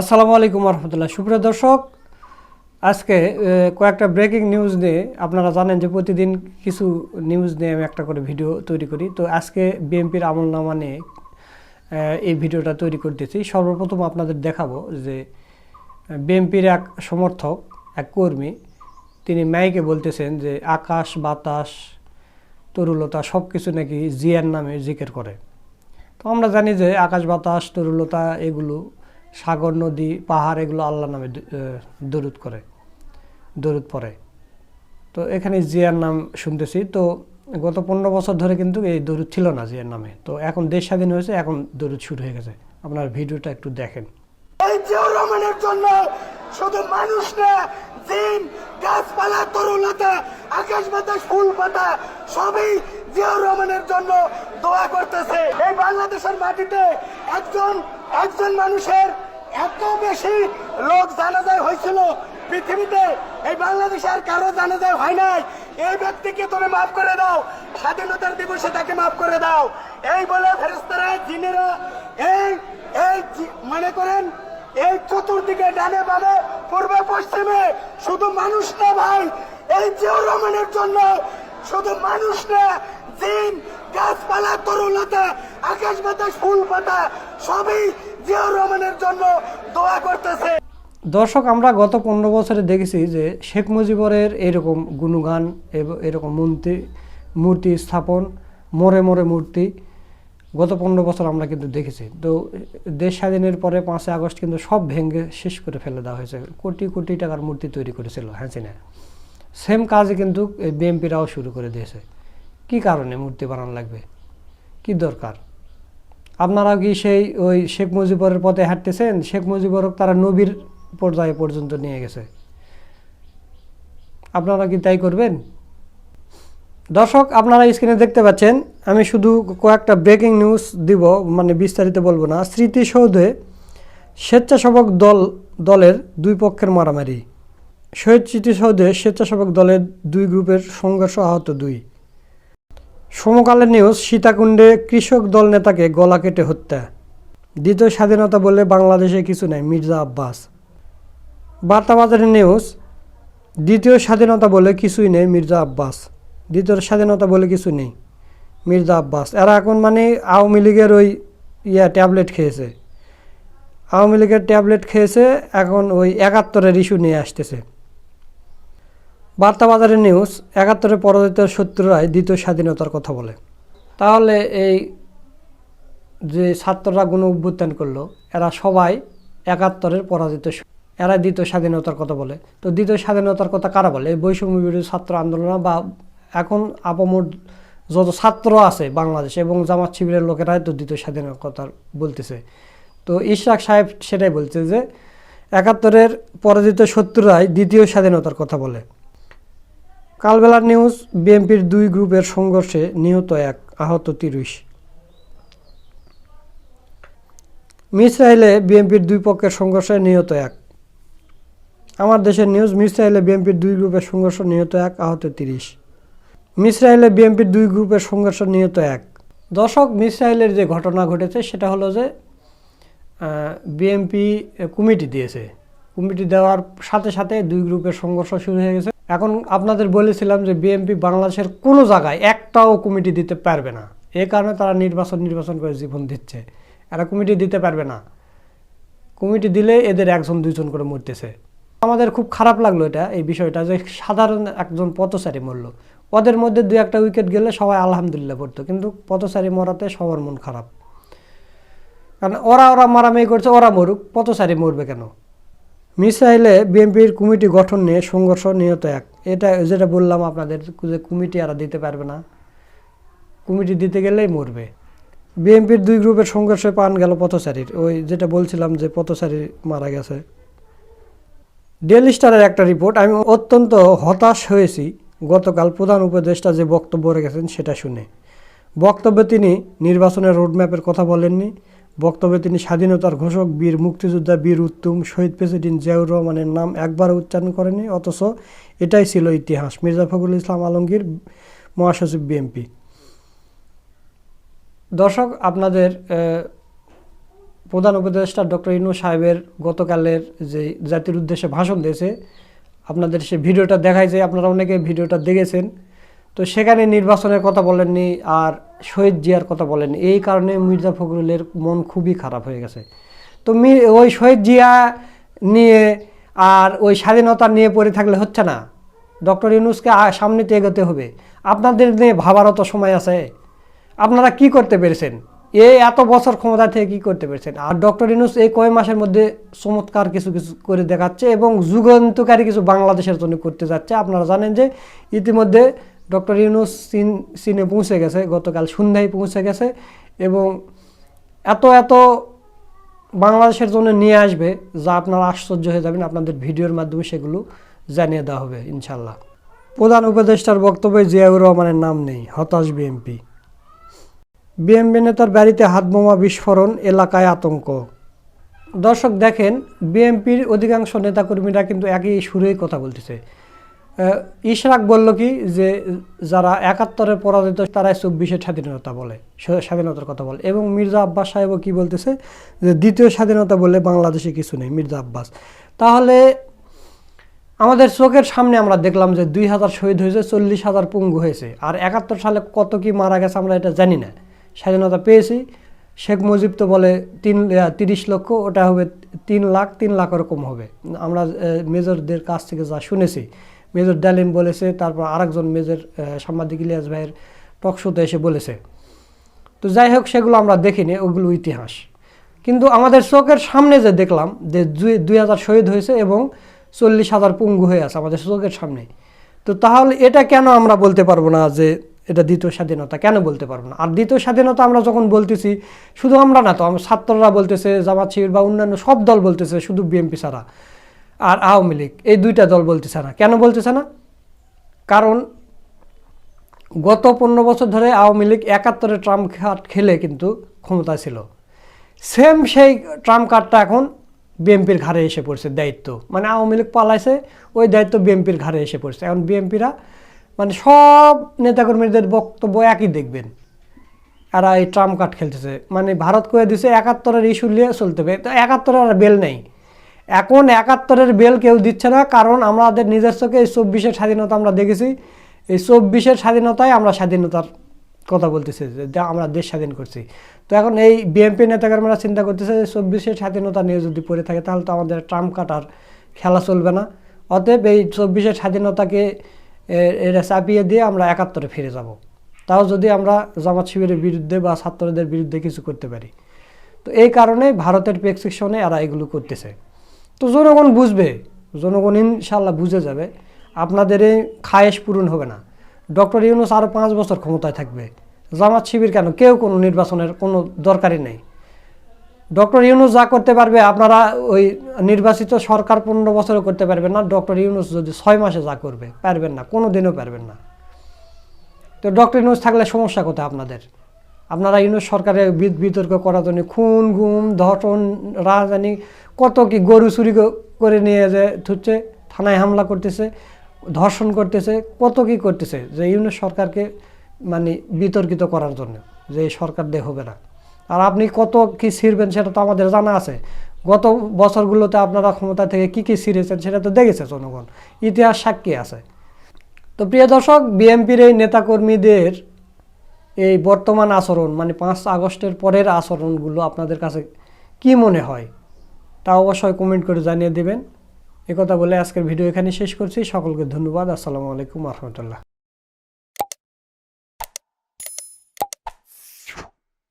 আসসালামু আলাইকুম রহমতুল্লাহ সুপ্রিয় দর্শক, আজকে কয়েকটা ব্রেকিং নিউজ নিয়ে আপনারা জানেন যে প্রতিদিন কিছু নিউজ নিয়ে আমি একটা করে ভিডিও তৈরি করি। তো আজকে বিএমপির আমল নামা নিয়ে এই ভিডিওটা তৈরি করতেছি। সর্বপ্রথম আপনাদের দেখাবো যে বিএনপির এক সমর্থক, এক কর্মী, তিনি মাইকে বলতেছেন যে আকাশ, বাতাস, তরুলতা সব কিছু নাকি জিয়ার নামে জিকের করে। তো আমরা জানি যে আকাশ, বাতাস, তরুলতা এগুলো সাগর, নদী, পাহাড় এগুলো আল্লাহ নামে দরুদ করে, দরুদ পড়ে। তো এখানে জিয়ার নাম শুনতেছি। তো গত পনেরো বছর ধরে কিন্তু এই দরুদ ছিল না জিয়ার নামে। তো এখন দেশ স্বাধীন হয়েছে, এখন দরুদ শুরু হয়ে গেছে। আপনার ভিডিওটা একটু দেখেন। এই জিয়াউর রহমানের জন্য শুধু মানুষ না, জিন, গাছপালা তরুলতা আকাশ বাতাস, ফুল পাতা, সবই জিয়াউর রহমানের জন্য দোয়া করতেছে। এই বাংলাদেশের মাটিতে একজন একজন মানুষের এত বেশি লোক জানাজায় হয়েছিল। পৃথিবীতে এই বাংলাদেশে আর কারও জানাজায় হয় নাই। এই ব্যক্তিকে তুমি মাফ করে দাও। স্বাধীনতার দিবসে তাকে মাফ করে দাও। এই বলে ফেরেস্তারা জিনেরা এই এই মনে করেন, এই চতুর্দিকে ডানে বামে, পূর্বে পশ্চিমে শুধু মানুষ না ভাই, এই জিয়াউর রহমানের জন্য শুধু মানুষ না, জিন, গাছপালা তরুলতা আকাশ বাতাস, ফুল পাতা, সবই রহমানের জন্য দোয়া করতেছে। দর্শক, আমরা গত পনেরো বছরে দেখেছি যে শেখ মুজিবরের এরকম গুণগান এরকম মূর্তি মূর্তি স্থাপন মোড়ে মোড়ে মূর্তি, গত পনেরো বছর আমরা কিন্তু দেখেছি। তো দেশ স্বাধীনের পরে পাঁচই আগস্ট কিন্তু সব ভেঙে শেষ করে ফেলে দেওয়া হয়েছে। কোটি কোটি টাকার মূর্তি তৈরি করেছিল হাসিনা। সেম কাজে কিন্তু বিএমপিরাও শুরু করে দিয়েছে। কি কারণে মূর্তি বানানো লাগবে? কি দরকার? আপনারা কি সেই ওই শেখ মুজিবরের পথে হাঁটতেছেন? শেখ মুজিবর তারা নবীর পর্যায়ে পর্যন্ত নিয়ে গেছে। আপনারা কি তাই করবেন? দর্শক, আপনারা স্ক্রিনে দেখতে পাচ্ছেন, আমি শুধু কয়েকটা ব্রেকিং নিউজ দিব মানে বিস্তারিত বলব না। স্মৃতিসৌধে স্বেচ্ছাসেবক দল, দলের দুই পক্ষের মারামারি। শহীদ স্মৃতিসৌধে স্বেচ্ছাসেবক দলের দুই গ্রুপের সংঘর্ষ আহত দুই। সমকালের নিউজ, সীতাকুণ্ডে কৃষক দল নেতাকে গলা কেটে হত্যা। দ্বিতীয় স্বাধীনতা বলে বাংলাদেশে কিছু নাই, মির্জা আব্বাস। বার্তাবাজারের নিউজ, দ্বিতীয় স্বাধীনতা বলে কিছুই নেই, মির্জা আব্বাস। দ্বিতীয় স্বাধীনতা বলে কিছু নেই, মির্জা আব্বাস। এরা এখন মানে আওয়ামী লীগের ওই ইয়া ট্যাবলেট খেয়েছে। আওয়ামী লীগের ট্যাবলেট খেয়েছে, এখন ওই একাত্তরের ইস্যু নিয়ে আসতেছে। বার্তাবাজারের নিউজ একাত্তরে পরাজিত শত্রুরাই দ্বিতীয় স্বাধীনতার কথা বলে। তাহলে এই যে ছাত্ররা গুণ অভ্যুত্থান করল, এরা সবাই একাত্তরের পরাজিত এরা দ্বিতীয় স্বাধীনতার কথা বলে। তো দ্বিতীয় স্বাধীনতার কথা কারা বলে? বৈষম্য বিরোধী ছাত্র আন্দোলন বা এখন আপামর যত ছাত্র আছে বাংলাদেশে এবং জামাত শিবিরের লোকেরাই তো দ্বিতীয় স্বাধীনতার কথা বলতেছে। তো ইশরাক সাহেব সেটাই বলছে যে, একাত্তরের পরাজিত শত্রুরাই দ্বিতীয় স্বাধীনতার কথা বলে। কালবেলার নিউজ, বিএনপির দুই গ্রুপের সংঘর্ষে নিহত এক আহত তিরিশ। মিসরাইলে বিএনপির দুই পক্ষের সংঘর্ষে নিহত এক। আমার দেশের নিউজ, মিসরাইলে বিএনপির দুই গ্রুপের সংঘর্ষ নিহত এক, আহত তিরিশ। মিসরাইলে বিএনপির দুই গ্রুপের সংঘর্ষ নিহত এক। দর্শক, মিসরাইলের যে ঘটনা ঘটেছে, সেটা হলো যে বিএনপি কমিটি দিয়েছে। কমিটি দেওয়ার সাথে সাথে দুই গ্রুপের সংঘর্ষ শুরু হয়ে গেছে। এখন আপনাদের বলেছিলাম যে বিএনপি বাংলাদেশের কোনো জায়গায় একটাও কমিটি দিতে পারবে না। এ কারণে তারা নির্বাচন নির্বাচন করে জীবন দিচ্ছে। এরা কমিটি দিতে পারবে না। কমিটি দিলে এদের একজন দুজন করে মরতেছে। আমাদের খুব খারাপ লাগল এটা, এই বিষয়টা যে সাধারণ একজন পথচারী মরলো। ওদের মধ্যে দু একটা উইকেট গেলে সবাই আলহামদুলিল্লাহ পড়তো, কিন্তু পথচারী মরাতে সবার মন খারাপ। কারণ ওরা ওরা মারামারি করছে, ওরা মরুক, পথচারী মরবে কেন? মিসাইলে বিএনপির কমিটি গঠন নিয়ে সংঘর্ষ নিহত এক। এটা যেটা বললাম আপনাদের যে কমিটি আর দিতে পারবে না। কমিটি দিতে গেলেই মরবে। বিএনপির দুই গ্রুপের সংঘর্ষে পান গেল পথচারীর। ওই যেটা বলছিলাম যে পথচারী মারা গেছে। ডেলি স্টারের একটা রিপোর্ট। আমি অত্যন্ত হতাশ হয়েছি। গতকাল প্রধান উপদেষ্টা যে বক্তব্য রেখেছেন সেটা শুনে। বক্তব্যে তিনি নির্বাচনের রোডম্যাপের কথা বলেননি। বক্তব্যে তিনি স্বাধীনতার ঘোষক, বীর মুক্তিযোদ্ধা, বীর উত্তম, শহীদ প্রেসিডেন্ট জিয়াউর রহমানের নাম একবারও উচ্চারণ করেনি অথচ এটাই ছিল ইতিহাস। মির্জা ফখরুল ইসলাম আলমগীর, মহাসচিব বিএনপি। দর্শক, আপনাদের প্রধান উপদেষ্টা ডক্টর ইনু সাহেবের গতকালের যে জাতির উদ্দেশ্যে ভাষণ দিয়েছে, আপনাদের সে ভিডিওটা দেখাইছে আপনারা অনেকে ভিডিওটা দেখেছেন। তো সেখানে নির্বাচনের কথা বলেননি আর শহীদ জিয়ার কথা বলেন, এই কারণে মির্জা ফখরুলের মন খুবই খারাপ হয়ে গেছে। তো ওই শহীদ জিয়া নিয়ে আর ওই স্বাধীনতা নিয়ে পড়ে থাকলে হচ্ছে না। ডক্টর ইউনুসকে সামনেতে এগোতে হবে। আপনাদের নিয়ে ভাবারও তো সময় আছে। আপনারা কি করতে পেরেছেন? এই এত বছর ক্ষমতা থেকে কি করতে পেরেছেন? আর ডক্টর ইউনুস এই কয় মাসের মধ্যে চমৎকার কিছু কিছু করে দেখাচ্ছে এবং যুগান্তকারী কিছু বাংলাদেশের জন্য করতে যাচ্ছে। আপনারা জানেন যে ইতিমধ্যে ডক্টর ইউনুস চীন, চীনে পৌঁছে গেছে, গতকাল সন্ধ্যায় পৌঁছে গেছে এবং এত এত বাংলাদেশের জন্য নিয়ে আসবে যা আপনারা আশ্চর্য হয়ে যাবেন, আপনাদের ভিডিওর মাধ্যমে সেগুলো জানিয়ে দেওয়া হবে ইনশাল্লাহ প্রধান উপদেষ্টার বক্তব্যে জিয়াউর রহমানের নাম নেই, হতাশ বিএমপি বিএমপি নেতার বাড়িতে হাতবোমা বিস্ফোরণ, এলাকায় আতঙ্ক। দর্শক দেখেন, বিএনপির অধিকাংশ নেতাকর্মীরা কিন্তু একই সুরেই কথা বলতেছে। ইশরাক বলল কি যে, যারা একাত্তরের পরাজিত, তারাই চব্বিশের স্বাধীনতা বলে স্বাধীনতার কথা বলে। এবং মির্জা আব্বাস সাহেবও কি বলতেছে যে, দ্বিতীয় স্বাধীনতা বলে বাংলাদেশে কিছু নেই, মির্জা আব্বাস। তাহলে আমাদের চোখের সামনে আমরা দেখলাম যে, দুই হাজার শহীদ হয়েছে, চল্লিশ হাজার পঙ্গু হয়েছে। আর একাত্তর সালে কত কি মারা গেছে আমরা এটা জানি না। স্বাধীনতা পেয়েছি। শেখ মুজিব তো বলে তিন তিরিশ লক্ষ, ওটা হবে তিন লাখ তিন লাখ ওরকম হবে। আমরা মেজরদের কাছ থেকে যা শুনেছি। মেজর ডালিম বলেছে, তারপর আরেকজন মেজর সাংবাদিক ইলিয়াস ভাইয়ের টকশোতে এসে বলেছে। তো যাই হোক, সেগুলো আমরা দেখিনি, ওগুলো ইতিহাস। কিন্তু আমাদের চোখের সামনে যে দেখলাম, যে দুই হাজার শহীদ হয়েছে এবং চল্লিশ হাজার পঙ্গু হয়ে আছে আমাদের চোখের সামনে। তো তাহলে এটা কেন আমরা বলতে পারব না যে এটা দ্বিতীয় স্বাধীনতা? কেন বলতে পারব না? আর দ্বিতীয় স্বাধীনতা আমরা যখন বলতেছি, শুধু আমরা না তো ছাত্ররা বলতেছে, জামাত শিবির বা অন্যান্য সব দল বলতেছে, শুধু বিএনপি ছাড়া। আর আওয়ামী লীগ, এই দুইটা দল বলতেছে না। কেন বলতেছে না? কারণ গত পনেরো বছর ধরে আওয়ামী লীগ একাত্তরে ট্রাম্প কার্ড খেলে কিন্তু ক্ষমতা ছিল। সেম সেই ট্রাম্প কার্ডটা এখন বিএনপির ঘাড়ে এসে পড়ছে, দায়িত্ব। মানে আওয়ামী লীগ পালাইছে, ওই দায়িত্ব বিএনপির ঘাড়ে এসে পড়ছে। এখন বিএনপিরা মানে সব নেতাকর্মীদের বক্তব্য একই দেখবেন। এরা এই ট্রাম্প কার্ড খেলতেছে। মানে ভারত করে দিছে, একাত্তরের ইস্যু নিয়ে চলতে হবে। তো একাত্তরের আর বেল নেই। এখন একাত্তরের বেল কেউ দিচ্ছে না, কারণ আমাদের চোখে এই চব্বিশের স্বাধীনতা আমরা দেখেছি। এই চব্বিশের স্বাধীনতায় আমরা স্বাধীনতার কথা বলতেছি, যে আমরা দেশ স্বাধীন করছি। তো এখন এই বিএনপি নেতাকর্মীরা চিন্তা করতেছে যে চব্বিশের স্বাধীনতা নিয়ে যদি পড়ে থাকে, তাহলে তো আমাদের ট্রাম্প কাটার খেলা চলবে না। অতএব এই চব্বিশের স্বাধীনতাকে এটা চাপিয়ে দিয়ে আমরা একাত্তরে ফিরে যাব। তাও যদি আমরা জামাত শিবিরের বিরুদ্ধে বা ছাত্রদের বিরুদ্ধে কিছু করতে পারি। তো এই কারণে ভারতের প্রেসক্রিপশনে এরা এগুলো করতেছে। তো জনগণ বুঝবে, জনগণ ইনশাল্লাহ বুঝে যাবে, আপনাদের এই খায়েশ পূরণ হবে না। ডক্টর ইউনুস আরও পাঁচ বছর ক্ষমতায় থাকবে। জামাত শিবির কেন? কেউ কোনো নির্বাচনের কোনো দরকারই নেই। ডক্টর ইউনুস যা করতে পারবে, আপনারা ওই নির্বাচিত সরকার পনেরো বছরে করতে পারবেন না, ডক্টর ইউনুস যদি ছয় মাসে যা করবে, পারবেন না, কোনো দিনও পারবেন না। তো ডক্টর ইউনুস থাকলে সমস্যা কোথায় আপনাদের? আপনারা ইউনুস সরকারের বিতর্ক করার জন্য খুন, গুম, ধর্ষণ, রাজধানী, কত কি গরু চুরি করে নিয়ে যে থুচ্ছে, থানায় হামলা করতেছে, ধর্ষণ করতেছে, কত কি করতেছে, যে ইউনুস সরকারকে মানে বিতর্কিত করার জন্য, যে এই সরকার দিয়ে হবে না। আর আপনি কত কি ছিঁড়বেন সেটা তো আমাদের জানা আছে। গত বছরগুলোতে আপনারা ক্ষমতা থেকে কি কি ছিঁড়েছেন সেটা তো দেখেছে জনগণ। ইতিহাস সাক্ষী আছে। তো প্রিয় দর্শক, বিএনপির এই নেতাকর্মীদের এই বর্তমান আচরণ মানে পাঁচ আগস্টের পরের আচরণগুলো আপনাদের কাছে কি মনে হয়? তা অবশ্যই কমেন্ট করে জানিয়ে দেবেন। একথা বলে আজকের ভিডিও এখানে শেষ করছি। সকলকে ধন্যবাদ। আসসালামু আলাইকুম রহমতুল্লাহ।